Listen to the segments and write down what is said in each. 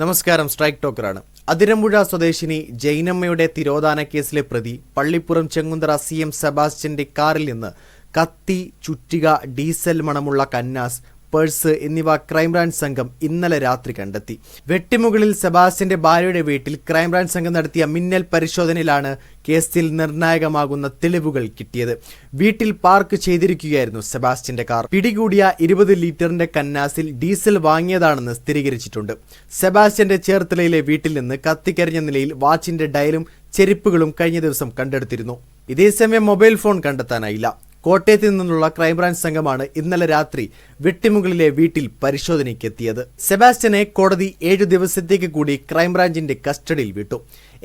നമസ്കാരം സ്ട്രൈക്ക് ടോക്കറാണ്. അതിരമ്പുഴ സ്വദേശിനി ജൈനമ്മയുടെ തിരോധാന കേസിലെ പ്രതി പള്ളിപ്പുറം ചെങ്ങുന്തറ സി എം സെബാസ്റ്റ്യന്റെ കാറിൽ നിന്ന് കത്തി ചുറ്റിക ഡീസൽ മണമുള്ള കന്നാസ് പേഴ്സ് എന്നിവ ക്രൈംബ്രാഞ്ച് സംഘം ഇന്നലെ രാത്രി കണ്ടെത്തി. വെട്ടിമുകളിൽ സെബാസ്റ്റ്യന്റെ ഭാര്യയുടെ വീട്ടിൽ ക്രൈംബ്രാഞ്ച് സംഘം നടത്തിയ മിന്നൽ പരിശോധനയിലാണ് കേസിൽ നിർണായകമാകുന്ന തെളിവുകൾ കിട്ടിയത്. വീട്ടിൽ പാർക്ക് ചെയ്തിരിക്കുകയായിരുന്നു സെബാസ്റ്റ്യന്റെ കാർ. പിടികൂടിയ ഇരുപത് ലിറ്ററിന്റെ കന്നാസിൽ ഡീസൽ വാങ്ങിയതാണെന്ന് സ്ഥിരീകരിച്ചിട്ടുണ്ട്. സെബാസ്റ്റ്യന്റെ ചേർത്തലയിലെ വീട്ടിൽ നിന്ന് കത്തിക്കരിഞ്ഞ നിലയിൽ വാച്ചിന്റെ ഡയലും ചെരുപ്പുകളും കഴിഞ്ഞ ദിവസം കണ്ടെടുത്തിരുന്നു. ഇതേസമയം മൊബൈൽ ഫോൺ കണ്ടെത്താനായില്ല. കോട്ടയത്ത് നിന്നുള്ള ക്രൈംബ്രാഞ്ച് സംഘമാണ് ഇന്നലെ രാത്രി വെട്ടിമുകളിലെ വീട്ടിൽ പരിശോധനയ്ക്കെത്തിയത്. സെബാസ്റ്റ്യനെ കോടതി ഏഴു ദിവസത്തേക്ക് കൂടി ക്രൈംബ്രാഞ്ചിന്റെ കസ്റ്റഡിയിൽ വിട്ടു.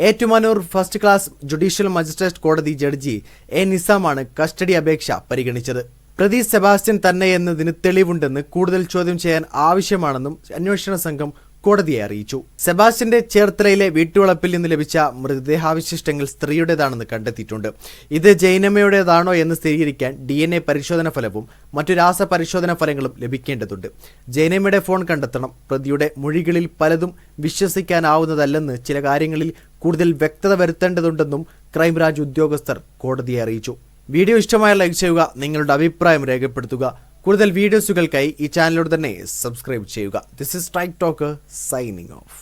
Ettumanoor first class judicial magistrate കോടതി ജഡ്ജി എ നിസാമാണ് കസ്റ്റഡി അപേക്ഷ പരിഗണിച്ചത്. പ്രതി സെബാസ്റ്റ്യൻ തന്നെ എന്നതിന് തെളിവുണ്ടെന്ന് കൂടുതൽ ചോദ്യം ചെയ്യാൻ ആവശ്യമാണെന്നും അന്വേഷണ സംഘം കോടതിയെ അറിയിച്ചു. സെബാസ്റ്റ്യന്റെ ചേർത്തലയിലെ വീട്ടുവളപ്പിൽ നിന്ന് ലഭിച്ച മൃതദേഹാവശിഷ്ടങ്ങൾ സ്ത്രീയുടേതാണെന്ന് കണ്ടെത്തിയിട്ടുണ്ട്. ഇത് ജൈനമ്മയുടേതാണോ എന്ന് സ്ഥിരീകരിക്കാൻ ഡി എൻ എ പരിശോധന ഫലവും മറ്റു രാസപരിശോധന ഫലങ്ങളും ലഭിക്കേണ്ടതുണ്ട്. ജൈനമ്മയുടെ ഫോൺ കണ്ടെത്തണം. പ്രതിയുടെ മൊഴികളിൽ പലതും വിശ്വസിക്കാനാവുന്നതല്ലെന്ന് ചില കാര്യങ്ങളിൽ കൂടുതൽ വ്യക്തത വരുത്തേണ്ടതുണ്ടെന്നും ക്രൈംബ്രാഞ്ച് ഉദ്യോഗസ്ഥർ കോടതിയെ അറിയിച്ചു. വീഡിയോ ഇഷ്ടമായ ലൈക്ക് ചെയ്യുക നിങ്ങളുടെ അഭിപ്രായം രേഖപ്പെടുത്തുക. കൂടുതൽ വീഡിയോസുകൾക്കായി ഈ ചാനലോട് തന്നെ സബ്സ്ക്രൈബ് ചെയ്യുക. This is strike talk signing off